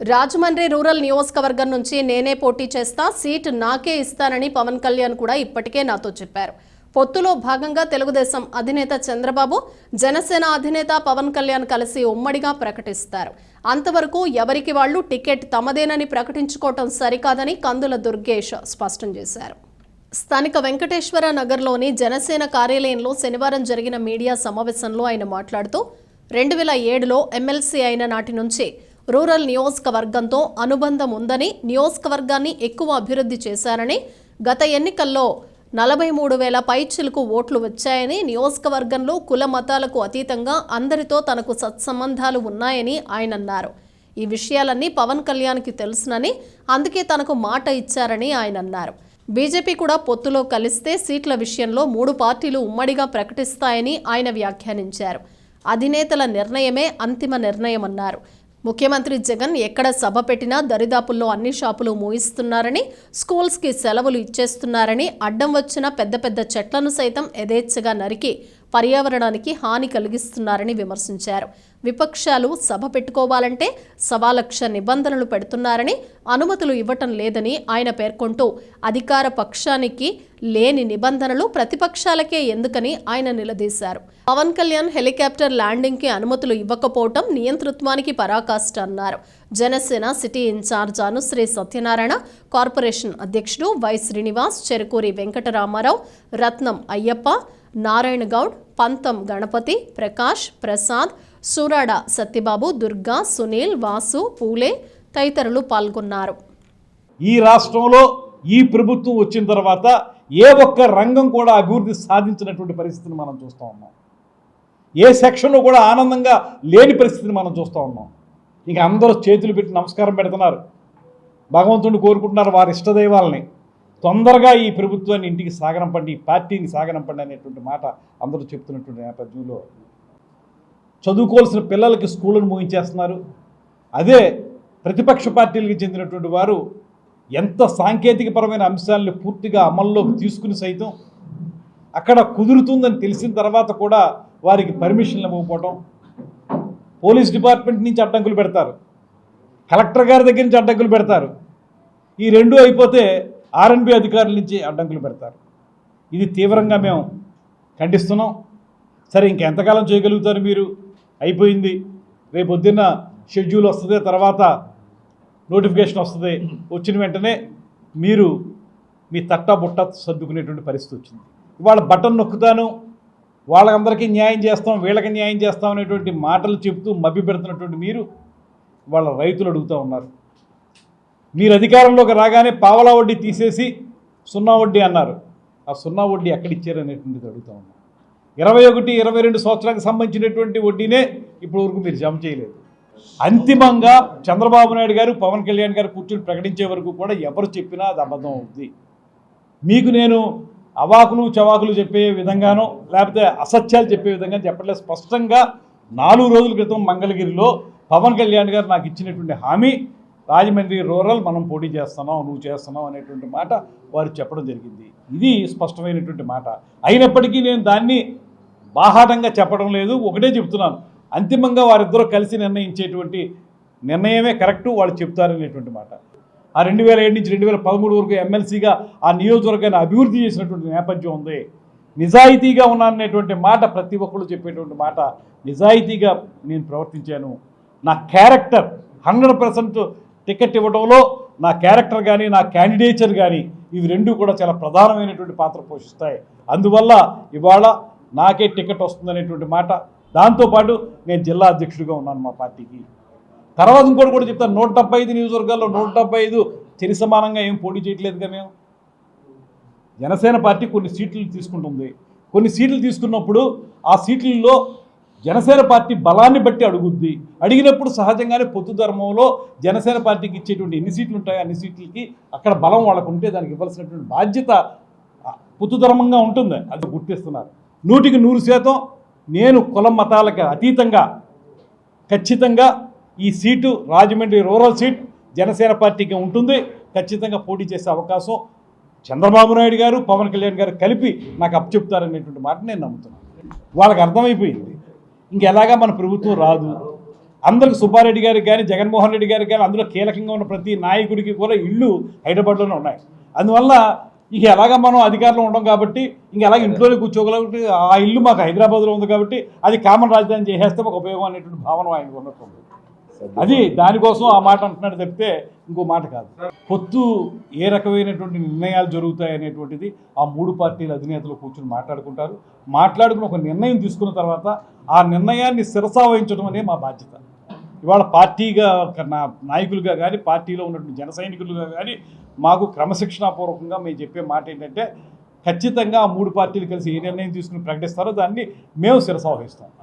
Rajahmundry rural నియోజకవర్గం నుంచి నేనే పోటీ చేస్తా సీట్ నాకే ఇస్తానని పవన్ కళ్యాణ్ కూడా ఇప్పటికే నాతో చెప్పారు. పొత్తులో భాగంగా తెలుగుదేశం అధినేత చంద్రబాబు జనసేన అధినేత పవన్ కళ్యాణ్ కలిసి ఉమ్మడిగా ప్రకటిస్తారు. అంతవరకు ఎవరికి వాళ్ళు టికెట్ తమదేనని ప్రకటించుకోవటం సరికాదని కందుల దుర్గేష్ స్పష్టం చేశారు. స్థానిక వెంకటేశ్వర నగర్లోని జనసేన కార్యాలయంలో శనివారం జరిగిన మీడియా సమావేశంలో ఆయన మాట్లాడుతూ రెండు వేల ఏడులో ఎమ్మెల్సీ అయిన నాటి నుంచి రూరల్ నియోజకవర్గంతో అనుబంధం ఉందని నియోజకవర్గాన్ని ఎక్కువ అభివృద్ధి చేశారని గత ఎన్నికల్లో నలభై మూడు వేల పైచిలకు ఓట్లు వచ్చాయని నియోజకవర్గంలో కుల మతాలకు అతీతంగా అందరితో తనకు సత్సంబంధాలు ఉన్నాయని ఆయన అన్నారు. ఈ విషయాలన్నీ పవన్ కళ్యాణ్కి తెలుసునని అందుకే తనకు మాట ఇచ్చారని ఆయన అన్నారు. బీజేపీ కూడా పొత్తులో కలిస్తే సీట్ల విషయంలో మూడు పార్టీలు ఉమ్మడిగా ప్రకటిస్తాయని ఆయన వ్యాఖ్యానించారు. అధినేతల నిర్ణయమే అంతిమ నిర్ణయమన్నారు. ముఖ్యమంత్రి జగన్ ఎక్కడ సభ పెట్టినా దరిదాపుల్లో అన్ని షాపులు మూయిస్తున్నారని స్కూల్స్కి సెలవులు ఇచ్చేస్తున్నారని అడ్డం వచ్చిన పెద్ద పెద్ద చెట్లను సైతం యథేచ్ఛగా నరికి పర్యావరణానికి హాని కలిగిస్తున్నారని విమర్శించారు. విపక్షాలు సభ పెట్టుకోవాలంటే సవాలక్ష నిబంధనలు పెడుతున్నారని అనుమతులు ఇవ్వటం లేదని ఆయన పేర్కొంటూ అధికార పక్షానికి లేని నిబంధనలు ప్రతిపక్షాలకే ఎందుకని ఆయన నిలదీశారు. పవన్ కళ్యాణ్ హెలికాప్టర్ ల్యాండింగ్కి అనుమతులు ఇవ్వకపోవటం నియంతృత్వానికి పరాకాష్ట అన్నారు. Janasena city in charge Anusri Satyanarayana corporation అధ్యక్షుడు వై శ్రీనివాస్ చెరుకూరి వెంకటరామారావు రత్నం అయ్యప్ప నారాయణ గౌడ్ పంతం గణపతి ప్రకాష్ ప్రసాద్ సూరాడ సత్యబాబు దుర్గా సునీల్ వాసు పూలే తదితరులు పాల్గొన్నారు. ఈ రాష్ట్రంలో ఈ ప్రభుత్వం వచ్చిన తర్వాత ఏ ఒక్క రంగం కూడా అభివృద్ధి సాధించినటువంటి పరిస్థితిని మనం చూస్తూ ఉన్నాం. ఏ సెక్షన్లో కూడా ఆనందంగా లేని పరిస్థితిని మనం చూస్తూ ఉన్నాం. ఇక అందరూ చేతులు పెట్టి నమస్కారం పెడుతున్నారు. భగవంతుడిని కోరుకుంటున్నారు వారి ఇష్టదైవాలని. తొందరగా ఈ ప్రభుత్వాన్ని ఇంటికి సాగనంపండి ఈ పార్టీని సాగనంపండి అనేటువంటి మాట అందరూ చెప్తున్నటువంటి నేపథ్యంలో చదువుకోవాల్సిన పిల్లలకి స్కూళ్ళను ముగించేస్తున్నారు. అదే ప్రతిపక్ష పార్టీలకు చెందినటువంటి వారు ఎంత సాంకేతికపరమైన అంశాలను పూర్తిగా అమల్లోకి తీసుకుని సైతం అక్కడ కుదురుతుందని తెలిసిన తర్వాత కూడా వారికి పర్మిషన్లు ఇవ్వకపోవటం పోలీస్ డిపార్ట్మెంట్ నుంచి అడ్డంకులు పెడతారు కలెక్టర్ గారి దగ్గర నుంచి అడ్డంకులు పెడతారు. ఈ రెండు అయిపోతే ఆర్ఎన్బి అధికారుల నుంచి అడ్డంకులు పెడతారు. ఇది తీవ్రంగా మేము ఖండిస్తున్నాం. సరే ఇంకెంతకాలం చేయగలుగుతారు మీరు? అయిపోయింది. రేపు పొద్దున్న షెడ్యూల్ వస్తుంది తర్వాత నోటిఫికేషన్ వస్తుంది వచ్చిన వెంటనే మీరు మీ తట్టా బుట్ట సర్దుకునేటువంటి పరిస్థితి వచ్చింది. ఇవాళ బటన్ నొక్కుతాను వాళ్ళకందరికీ న్యాయం చేస్తాం వీళ్ళకి న్యాయం చేస్తాం అనేటువంటి మాటలు చెప్తూ మభ్య పెడుతున్నటువంటి మీరు వాళ్ళ రైతులు అడుగుతూ ఉన్నారు. మీరు అధికారంలోకి రాగానే పావలా వడ్డీ తీసేసి సున్నా వడ్డీ అన్నారు. ఆ సున్నా వడ్డీ ఎక్కడిచ్చారు అనేటువంటిది అడుగుతూ ఉన్నారు. ఇరవై ఒకటి ఇరవై రెండు సంవత్సరాలకు సంబంధించినటువంటి వడ్డీనే ఇప్పటి వరకు మీరు జమ చేయలేదు. అంతిమంగా చంద్రబాబు నాయుడు గారు పవన్ కళ్యాణ్ గారు కూర్చొని ప్రకటించే వరకు కూడా ఎవరు చెప్పినా అది అబద్ధం అవుతుంది మీకు నేను అవాకులు చవాకులు చెప్పే విధంగానో లేకపోతే అసత్యాలు చెప్పే విధంగా చెప్పట్లేదు. స్పష్టంగా నాలుగు రోజుల క్రితం మంగళగిరిలో పవన్ కళ్యాణ్ గారు నాకు ఇచ్చినటువంటి హామీ రాజమండ్రి రూరల్ మనం పోటీ చేస్తున్నాం నువ్వు చేస్తున్నావు అనేటువంటి మాట వారు చెప్పడం జరిగింది. ఇది స్పష్టమైనటువంటి మాట. అయినప్పటికీ నేను దాన్ని బాహాటంగా చెప్పడం లేదు ఒకటే చెప్తున్నాను. అంతిమంగా వారిద్దరూ కలిసి నిర్ణయించేటువంటి నిర్ణయమే కరెక్టు వాళ్ళు చెప్తారనేటువంటి మాట. ఆ రెండు వేల ఏడు నుంచి రెండు వేల పదమూడు వరకు ఎమ్మెల్సీగా ఆ నియోజకవర్గాన్ని అభివృద్ధి చేసినటువంటి నేపథ్యం ఉంది. నిజాయితీగా ఉన్నాననేటువంటి మాట ప్రతి ఒక్కళ్ళు చెప్పేటువంటి మాట నిజాయితీగా నేను ప్రవర్తించాను. నా క్యారెక్టర్ హండ్రెడ్ పర్సెంట్ టికెట్ ఇవ్వడంలో నా క్యారెక్టర్ కానీ నా క్యాండిడేచర్ కానీ ఇవి రెండు కూడా చాలా ప్రధానమైనటువంటి పాత్ర పోషిస్తాయి. అందువల్ల ఇవాళ నాకే టికెట్ వస్తుందనేటువంటి మాట. దాంతోపాటు నేను జిల్లా అధ్యక్షుడిగా ఉన్నాను మా పార్టీకి. తర్వాత ఇంకోటి కూడా చెప్తాను. నూట డెబ్బై ఐదు నియోజకవర్గాల్లో నూట డెబ్బై ఐదు చరి సమానంగా ఏం పోటీ చేయట్లేదుగా మేము. జనసేన పార్టీ కొన్ని సీట్లు తీసుకుంటుంది. కొన్ని సీట్లు తీసుకున్నప్పుడు ఆ సీట్లలో జనసేన పార్టీ బలాన్ని బట్టి అడుగుద్ది. అడిగినప్పుడు సహజంగానే పొత్తు ధర్మంలో జనసేన పార్టీకి ఇచ్చేటువంటి ఎన్ని సీట్లు ఉంటాయో అన్ని సీట్లకి అక్కడ బలం వాళ్ళకు ఉంటే దానికి ఇవ్వాల్సినటువంటి బాధ్యత పొత్తు ధర్మంగా ఉంటుంది. అది గుర్తిస్తున్నారు. నూటికి నూరు శాతం నేను కులం మతాలకు అతీతంగా ఖచ్చితంగా ఈ seat Rajahmundry rural seat Janasena పార్టీకి ఉంటుంది. ఖచ్చితంగా పోటీ చేసే అవకాశం చంద్రబాబు నాయుడు గారు పవన్ కళ్యాణ్ గారు కలిపి నాకు అప్పచెప్తారనేటువంటి మాట నేను నమ్ముతున్నాను. వాళ్ళకి అర్థమైపోయింది. ఇంకెలాగా మన ప్రభుత్వం రాదు. అందరికి సుబ్బారెడ్డి గారికి కానీ జగన్మోహన్ రెడ్డి గారికి కానీ అందులో కీలకంగా ఉన్న ప్రతి నాయకుడికి కూడా ఇళ్ళు హైదరాబాద్లోనే ఉన్నాయి. అందువల్ల ఇక ఎలాగ మనం అధికారంలో ఉండం కాబట్టి ఇంక ఎలాగ ఇంట్లోనే కూర్చోగలిగి ఆ ఇల్లు మాకు హైదరాబాద్లో ఉంది కాబట్టి అది కామన్ రాజధాని చేసేస్తే ఒక ఉపయోగం అనేటువంటి భావన ఆయనకు ఉన్నట్టుంది అది దానికోసం ఆ మాట అంటున్నాడు తప్పితే ఇంకో మాట కాదు. పొత్తు ఏ రకమైనటువంటి నిర్ణయాలు జరుగుతాయి అనేటువంటిది ఆ మూడు పార్టీల అధినేతలు కూర్చొని మాట్లాడుకుంటారు. మాట్లాడుకుని ఒక నిర్ణయం తీసుకున్న తర్వాత ఆ నిర్ణయాన్ని శిరసా వహించడం అనే మా బాధ్యత. ఇవాళ పార్టీగా ఒక నా నాయకులుగా కానీ పార్టీలో ఉన్నటువంటి జన సైనికులుగా కానీ మాకు క్రమశిక్షణాపూర్వకంగా మేము చెప్పే మాట ఏంటంటే ఖచ్చితంగా ఆ మూడు పార్టీలు కలిసి ఏ నిర్ణయం తీసుకుని ప్రకటిస్తారో దాన్ని మేము శిరసావహిస్తాం.